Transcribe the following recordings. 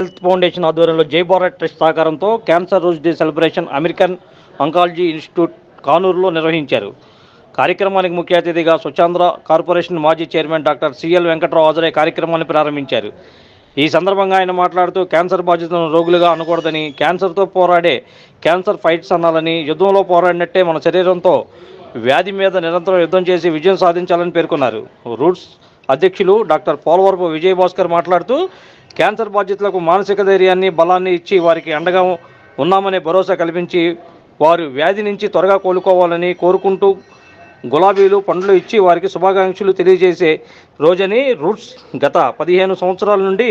Health foundation ఆధ్వర్యంలో Jai Bharat trust సహకారంతో cancer rose day celebration American oncology institute కానూరులో నిర్వహించారు. కార్యక్రమానికి ముఖ్య అతిథిగా స్వచ్ఛాంధ్ర కార్పొరేషన్ మాజీ chairman doctor C L Venkatrao హాజరై కార్యక్రమాన్ని ప్రారంభించారు. ఈ సందర్భంగా ఆయన మాట్లాడుతూ క్యాన్సర్ బాధితులను రోగులుగా అనకూడదని క్యాన్సర్తో పోరాడే క్యాన్సర్ ఫైట్స్ అనాలని యుద్ధంలో పోరాడినట్టే మన శరీరంతో వ్యాధి మీద నిరంతరం యుద్ధం చేసి విజయం సాధించాలని పేర్కొన్నారు. రూట్స్ అధ్యక్షులు డాక్టర్ పోలవరపు విజయభాస్కర్ మాట్లాడుతూ క్యాన్సర్ బాధితులకు మానసిక ధైర్యాన్ని బలాన్ని ఇచ్చి వారికి అండగా ఉన్నామనే భరోసా కల్పించి వారు వ్యాధి నుంచి త్వరగా కోలుకోవాలని కోరుకుంటూ గులాబీలు పండ్లు ఇచ్చి వారికి శుభాకాంక్షలు తెలియజేసే రోజని రూట్స్ గత పదిహేను సంవత్సరాల నుండి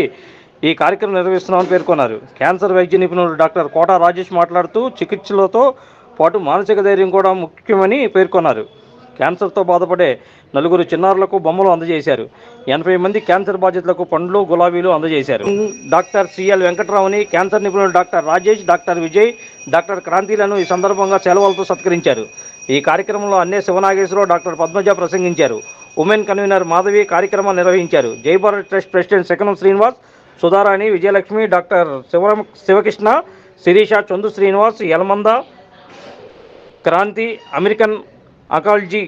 ఈ కార్యక్రమం నిర్వహిస్తున్నామని పేర్కొన్నారు. క్యాన్సర్ వైద్య నిపుణులు డాక్టర్ కోట రాజేష్ మాట్లాడుతూ చికిత్సలతో పాటు మానసిక ధైర్యం కూడా ముఖ్యమని పేర్కొన్నారు. క్యాన్సర్తో బాధపడే నలుగురు చిన్నారులకు బొమ్మలు అందజేశారు. ఎనభై మంది క్యాన్సర్ బాధితులకు పండ్లు గులాబీలు అందజేశారు. డాక్టర్ సిఎల్ వెంకటరావుని క్యాన్సర్ నిపుణులు doctor Rajesh doctor Vijay doctor క్రాంతిలను ఈ సందర్భంగా సెలవులతో సత్కరించారు. ఈ కార్యక్రమంలో అన్నే శివనాగేశ్వరరావు డాక్టర్ పద్మజ ప్రసంగించారు. ఉమెన్ కన్వీనర్ మాధవి కార్యక్రమం నిర్వహించారు. Jai Bharat trust president Shakanam Srinivas Sudharani Vijayalakshmi doctor Sivarama Sivakrishna Sirisha Chandu Srinivas Yalamanda Kranthi American oncology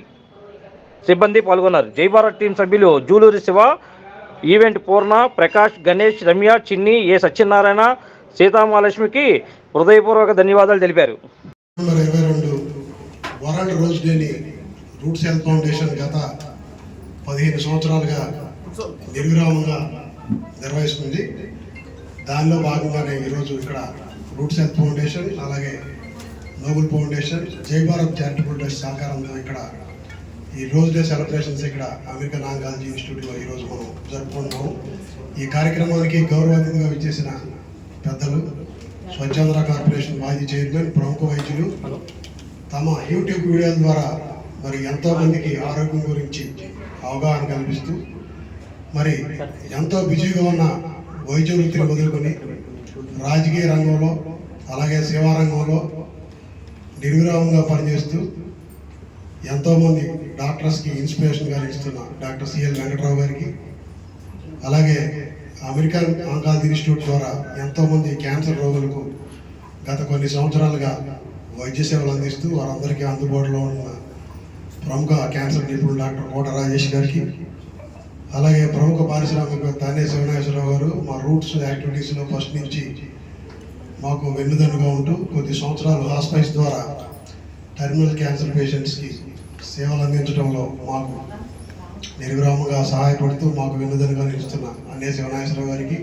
సిబ్బంది పాల్గొన్నారు. జై భారత్ టీం సభ్యులు జూలూరి శివ ఈవెంట్ పూర్ణ ప్రకాష్ గణేష్ రమ్య చిన్ని ఏ సత్యనారాయణ సీతామహాలక్ష్మికి హృదయపూర్వక ధన్యవాదాలు తెలిపారు. వరల్డ్ రోజ్ డేని రూట్స్ హెల్త్ ఫౌండేషన్ గత పదిహేను సంవత్సరాలుగా నిర్విరామంగా నిర్వహిస్తుంది. దానిలో భాగంగానే ఈరోజు ఇక్కడ రూట్స్ హెల్త్ ఫౌండేషన్ అలాగే noble foundation Jai Bharat charitable trust సహకారంతో ఇక్కడ ఈ రోజ్ డే సెలబ్రేషన్స్ ఇక్కడ అమెరికన్ ఆంకాలజీ ఇన్స్టిట్యూట్లో ఈరోజు మనం జరుపుకుంటున్నాము ఈ కార్యక్రమానికి గౌరవ అతిథిగా విచ్చేసిన పెద్దలు స్వచ్ఛంద్ర కార్పొరేషన్ మాజీ చైర్మన్ ప్రముఖ వైద్యులు తమ యూట్యూబ్ వీడియోల ద్వారా మరి ఎంతో మందికి ఆరోగ్యం గురించి అవగాహన కల్పిస్తూ మరి ఎంతో బిజీగా ఉన్న వైద్య వృత్తిని వదులుకొని రాజకీయ రంగంలో అలాగే సేవా రంగంలో నిర్విరామంగా పనిచేస్తూ ఎంతోమంది డాక్టర్స్కి ఇన్స్పిరేషన్గా ఇస్తున్న డాక్టర్ సిఎల్ వెంకట్రావు గారికి. అలాగే అమెరికన్ ఆంకాలజీ ఇన్స్టిట్యూట్ ద్వారా ఎంతోమంది క్యాన్సర్ రోగులకు గత కొన్ని సంవత్సరాలుగా వైద్య సేవలు అందిస్తూ వారందరికీ అందుబాటులో ఉన్న ప్రముఖ క్యాన్సర్ నిపుణులు డాక్టర్ కోట రాజేష్ గారికి. అలాగే ప్రముఖ పారిశ్రామిక తానే శివనాగేశ్వరరావు గారు మా రూట్స్ యాక్టివిటీస్లో ఫస్ట్ నుంచి మాకు వెన్నుదన్నుగా ఉంటూ కొద్ది సంవత్సరాలు హాస్పైస్ ద్వారా టెర్మినల్ క్యాన్సర్ పేషెంట్స్కి సేవలు అందించడంలో మాకు నిర్విరామంగా సహాయపడుతూ మాకు వెన్నుదన్నుగా నిలుస్తున్న అన్నే శివనాగేశ్వరరావు గారికి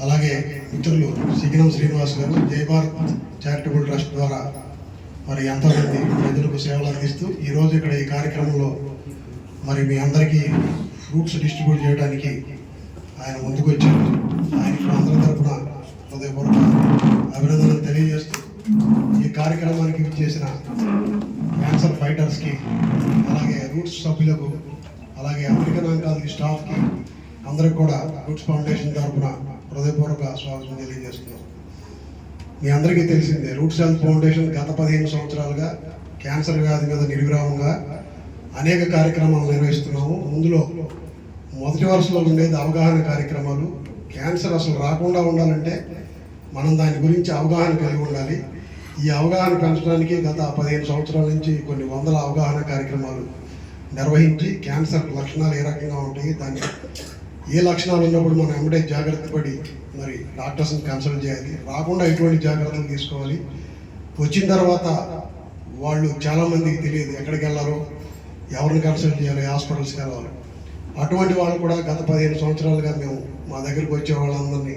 అలాగే మిత్రులు సిగ్నం శ్రీనివాస్ గారు జయభారత్ చారిటబుల్ ట్రస్ట్ ద్వారా మరి ఎంతోమంది ప్రజలకు సేవలు అందిస్తూ ఈరోజు ఇక్కడ ఈ కార్యక్రమంలో మరి మీ అందరికీ ఫ్రూట్స్ డిస్ట్రిబ్యూట్ చేయడానికి ఆయన ముందుకు వచ్చారు ఆయనకి అందరి తరఫున హృదయపూర్వక అభినందనలు తెలియజేస్తూ ఈ కార్యక్రమానికి చేసిన క్యాన్సర్ ఫైటర్స్కి అలాగే రూట్స్ సభ్యులకు అలాగే అమెరికన్ అంకాలజీ స్టాఫ్కి అందరికి కూడా రూట్స్ ఫౌండేషన్ తరఫున హృదయపూర్వక స్వాగతం తెలియజేస్తున్నాం. మీ అందరికీ తెలిసిందే రూట్స్ హెల్త్ ఫౌండేషన్ గత పదిహేను సంవత్సరాలుగా క్యాన్సర్ వ్యాధి మీద నిర్విరామంగా అనేక కార్యక్రమాలు నిర్వహిస్తున్నాము. ముందులో మొదటి వరుసలో ఉండేది అవగాహన కార్యక్రమాలు. క్యాన్సర్ అసలు రాకుండా ఉండాలంటే మనం దాని గురించి అవగాహన కలిగి ఉండాలి. ఈ అవగాహన పెంచడానికి గత పదిహేను సంవత్సరాల నుంచి కొన్ని వందల అవగాహన కార్యక్రమాలు నిర్వహించి క్యాన్సర్ లక్షణాలు ఏ రకంగా ఉంటాయి దాన్ని ఏ లక్షణాలు ఉన్నప్పుడు మనం ఎమ్మటే జాగ్రత్త పడి మరి డాక్టర్స్ని కన్సల్ట్ చేయాలి. రాకుండా ఎటువంటి జాగ్రత్తలు తీసుకోవాలి. వచ్చిన తర్వాత వాళ్ళు చాలామందికి తెలియదు ఎక్కడికి వెళ్ళాలో ఎవరిని కన్సల్ట్ చేయాలి హాస్పిటల్స్కి వెళ్ళాలి. అటువంటి వాళ్ళు కూడా గత పదిహేను సంవత్సరాలుగా మేము మా దగ్గరికి వచ్చే వాళ్ళందరినీ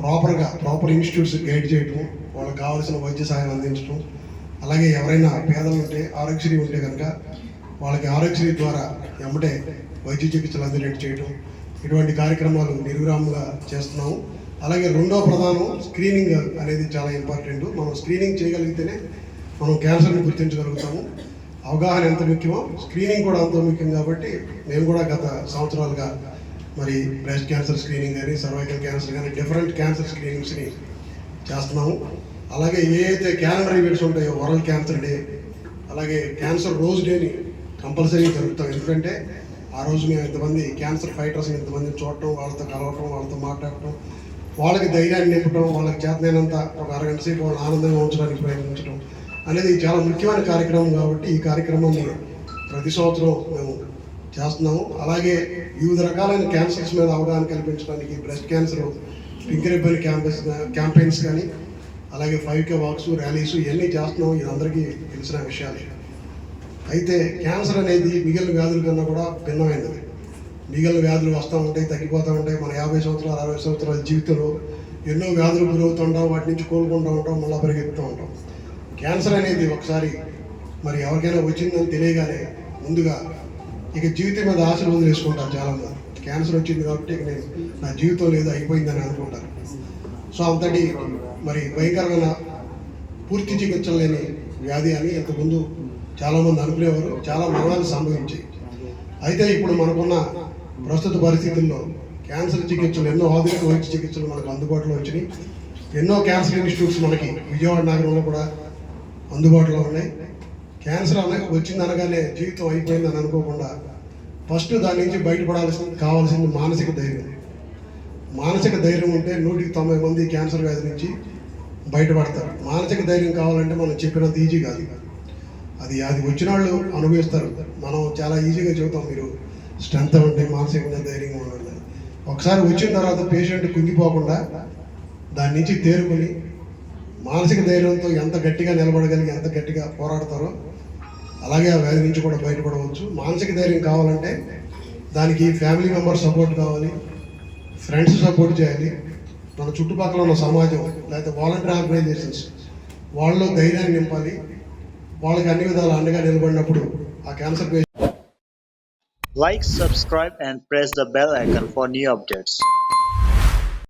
ప్రాపర్గా ప్రాపర్ ఇన్స్టిట్యూట్స్ గైడ్ చేయటం వాళ్ళకి కావాల్సిన వైద్య సహాయం అందించడం అలాగే ఎవరైనా పేదలు ఉంటే ఆరోగ్యశ్రీ ఉంటే కనుక వాళ్ళకి ఆరోగ్యశ్రీ ద్వారా ఎమ్మటే వైద్య చికిత్సలు అందినట్టు చేయటం ఇటువంటి కార్యక్రమాలు నిర్విరామంగా చేస్తున్నాము. అలాగే రెండో ప్రధానం స్క్రీనింగ్ అనేది చాలా ఇంపార్టెంట్. మనం స్క్రీనింగ్ చేయగలిగితేనే మనం క్యాన్సర్ని గుర్తించగలుగుతాము. అవగాహన ఎంత ముఖ్యమో స్క్రీనింగ్ కూడా అంత ముఖ్యం కాబట్టి మేము కూడా గత సంవత్సరాలుగా మరి బ్రెస్ట్ క్యాన్సర్ స్క్రీనింగ్ కానీ సర్వైకల్ క్యాన్సర్ కానీ డిఫరెంట్ క్యాన్సర్ స్క్రీనింగ్స్ని చేస్తున్నాము. అలాగే ఏ అయితే క్యాలెండర్ ఈవెంట్స్ ఉంటాయో వరల్డ్ క్యాన్సర్ డే అలాగే క్యాన్సర్ రోజ్ డేని కంపల్సరీ జరుగుతాం ఎందుకంటే ఆ రోజు మేము ఇంతమంది క్యాన్సర్ ఫైటర్స్ ఇంతమంది చూడటం వాళ్ళతో కలవటం వాళ్ళతో మాట్లాడటం వాళ్ళకి ధైర్యాన్ని నింపడం వాళ్ళకి చేతనైనంత ఒక అరగంట సేపు వాళ్ళని ఆనందంగా ఉంచడానికి ప్రయత్నించడం అనేది చాలా ముఖ్యమైన కార్యక్రమం కాబట్టి ఈ కార్యక్రమాన్ని ప్రతి సంవత్సరం మేము చేస్తున్నాము. అలాగే వివిధ రకాలైన క్యాన్సర్స్ మీద అవగాహన కల్పించడానికి breast cancer pink ribbon campus campaigns కానీ అలాగే ఫైవ్ కే వాక్స్ ర్యాలీస్ ఇవన్నీ చేస్తున్నాం ఇది అందరికీ తెలిసిన విషయాలే. అయితే క్యాన్సర్ అనేది మిగిలిన వ్యాధుల కన్నా కూడా భిన్నమైనది. మిగిలిన వ్యాధులు వస్తూ ఉంటాయి తగ్గిపోతూ ఉంటాయి. మన యాభై సంవత్సరాలు అరవై సంవత్సరాల జీవితంలో ఎన్నో వ్యాధులు గురవుతుంటాం వాటి నుంచి కోలుకుంటూ ఉంటాం మళ్ళీ పరిగెత్తుతూ ఉంటాం. క్యాన్సర్ అనేది ఒకసారి మరి ఎవరికైనా వచ్చిందని తెలియగానే ముందుగా ఇక జీవితం మీద ఆశలు వదిలేసుకుంటారు చాలామంది. క్యాన్సర్ వచ్చింది కాబట్టి ఇక నేను నా జీవితం లేదు అయిపోయిందని అనుకుంటారు. సో అంతటి మరి భయంకరమైన పూర్తి చికిత్స లేని వ్యాధి అని ఇంతకుముందు చాలామంది అనుకునేవారు చాలా మరణాలు సంభవించాయి. అయితే ఇప్పుడు మనకున్న ప్రస్తుత పరిస్థితుల్లో క్యాన్సర్ చికిత్సలు ఎన్నో ఆధునిక వైద్య చికిత్సలు మనకు అందుబాటులో వచ్చినాయి. ఎన్నో క్యాన్సర్ ఇన్స్టిట్యూట్స్ మనకి విజయవాడ నగరంలో కూడా అందుబాటులో ఉన్నాయి. క్యాన్సర్ అనగా వచ్చింది అనగానే జీవితం అయిపోయిందని అనుకోకుండా ఫస్ట్ దాని నుంచి బయటపడాల్సింది కావాల్సింది మానసిక ధైర్యం. మానసిక ధైర్యం ఉంటే నూటికి తొంభై మంది క్యాన్సర్ వ్యాధి నుంచి బయటపడతారు. మానసిక ధైర్యం కావాలంటే మనం చెప్పినంత ఈజీ కాదు. అది అది వచ్చిన వాళ్ళు అనుభవిస్తారు. మనం చాలా ఈజీగా చెబుతాం మీరు స్ట్రెంత్ ఉంటే మానసికంగా ధైర్యంగా ఉండండి ఒకసారి వచ్చిన తర్వాత పేషెంట్ కుంగిపోకుండా దాని నుంచి తేరుకొని మానసిక ధైర్యంతో ఎంత గట్టిగా నిలబడగలిగి ఎంత గట్టిగా పోరాడతారో అలాగే ఆ వ్యాధి నుంచి కూడా బయటపడవచ్చు. మానసిక ధైర్యం కావాలంటే దానికి ఫ్యామిలీ మెంబర్ సపోర్ట్ కావాలి ఫ్రెండ్స్ సపోర్ట్ చేయాలి. మన చుట్టుపక్కల ఉన్న సమాజం లేకపోతే వాలంటీర్ ఆర్గనైజేషన్స్ వాళ్ళలో ధైర్యాన్ని నింపాలి. వాళ్ళకి అన్ని విధాలు అండగా నిలబడినప్పుడు ఆ cancer patient like subscribe and press the bell icon for new updates